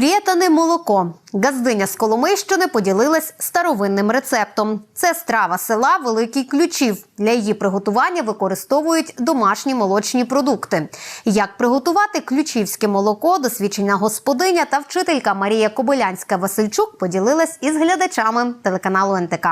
Прієтане молоко. Газдиня з Коломийщини поділилась старовинним рецептом. Це страва села Великий Ключів. Для її приготування використовують домашні молочні продукти. Як приготувати ключівське молоко, досвідчена господиня та вчителька Марія Кобилянська Васильчук поділилась із глядачами телеканалу НТК.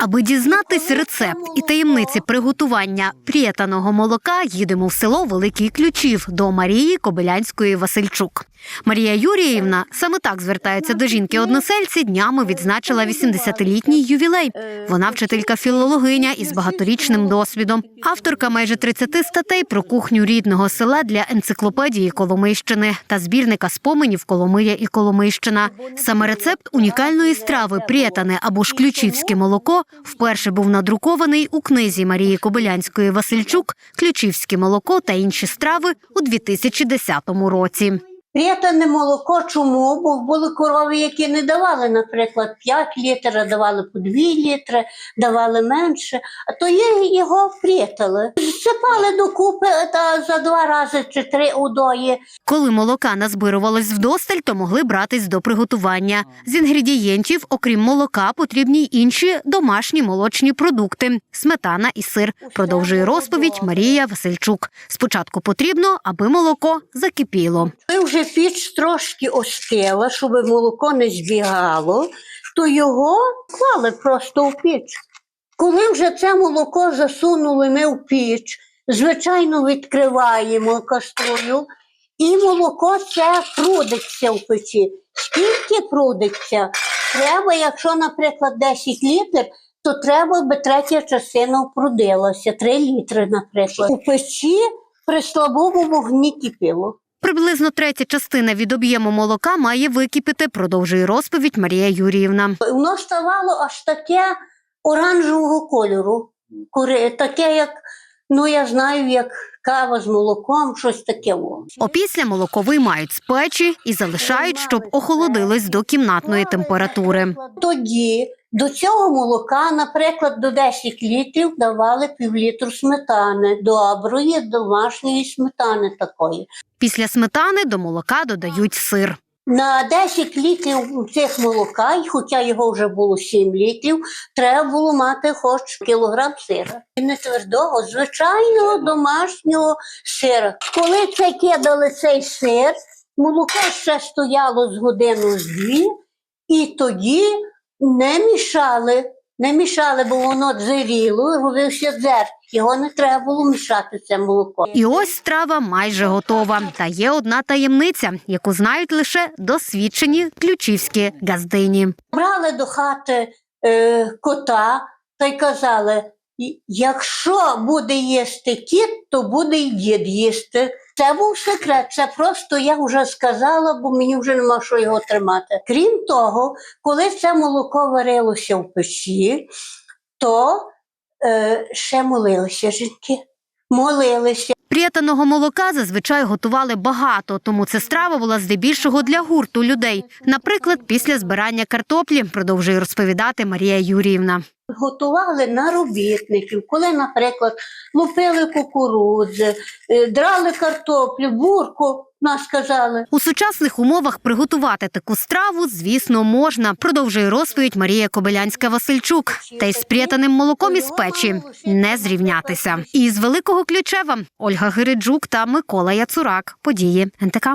Аби дізнатись рецепт і таємниці приготування прієтаного молока, їдемо в село Великий Ключів до Марії Кобилянської Васильчук. Марія Юріївна саме так звертається до жінки односельці. Днями відзначила 80-літній ювілей. Вона вчителька філологиня із багаторічним досвідом, авторка майже 30 статей про кухню рідного села для енциклопедії Коломийщини та збірника споменів Коломия і Коломийщина. Саме рецепт унікальної страви прієтане або ж ключівське молоко вперше був надрукований у книзі Марії Кобилянської Васильчук Ключівське молоко та інші страви у 2010 році. Прітане молоко чому? Бо були корови, які не давали, наприклад, 5 літрів, давали по 2 літри, давали менше, а то є його прітали. Зсипали докупи та за два рази чи три удої. Коли молока назбирувалось вдосталь, то могли братись до приготування. З інгредієнтів, окрім молока, потрібні й інші домашні молочні продукти сметана і сир. Продовжує розповідь Марія Васильчук. Спочатку потрібно, аби молоко закипіло. Коли вже піч трошки остила, щоб молоко не збігало, то його клали просто в піч. Коли вже це молоко засунули ми в піч, звичайно, відкриваємо каструлю, і молоко це прудиться в печі. Скільки прудиться? Треба, якщо, наприклад, 10 літрів, то треба би третя частина впрудилася, 3 літри, наприклад. У печі при слабому вогні кипіло. Приблизно третя частина від об'єму молока має википіти, продовжує розповідь Марія Юріївна. Воно ставало аж таке оранжевого кольору. Кури- Таке, як, ну я знаю, як кава з молоком, щось таке. Опісля молоко виймають з печі і залишають, щоб охолодилось до кімнатної температури. Тоді до цього молока, наприклад, до 10 літрів давали півлітру сметани, доброї домашньої сметани такої. Після сметани до молока додають сир. На 10 літрів цих молока, і хоча його вже було 7 літрів, треба було мати хоч кілограм сира. І Не твердого, звичайного домашнього сира. Коли це кидали цей сир, молоко ще стояло з годину з дві, і тоді не мішали. Не мішали, бо воно дзиріло, робився дзер. Його не треба було мішати, це молоко. І ось страва майже готова. Та є одна таємниця, яку знають лише досвідчені ключівські газдині. брали до хати е, кота та й казали: «І- якщо буде їсти кіт, то буде й дід їсти. Це був секрет. Це просто я вже сказала, бо мені вже нема що його тримати. Крім того, коли це молоко варилося в печі, то е, ще молилися жінки. Молилися. Пріятаного молока зазвичай готували багато, тому ця страва була здебільшого для гурту людей. Наприклад, після збирання картоплі, продовжує розповідати Марія Юріївна. Готували на робітників, коли, наприклад, лупили кукурудзи, е, драли картоплю, бурку, нас казали. У сучасних умовах приготувати таку страву, звісно, можна. Продовжує розповідь Марія Кобилянська Васильчук. Та й з пріятаним молоком із печі не зрівнятися. І з великого ключева Ольга Гириджук та Микола Яцурак. Події НТК.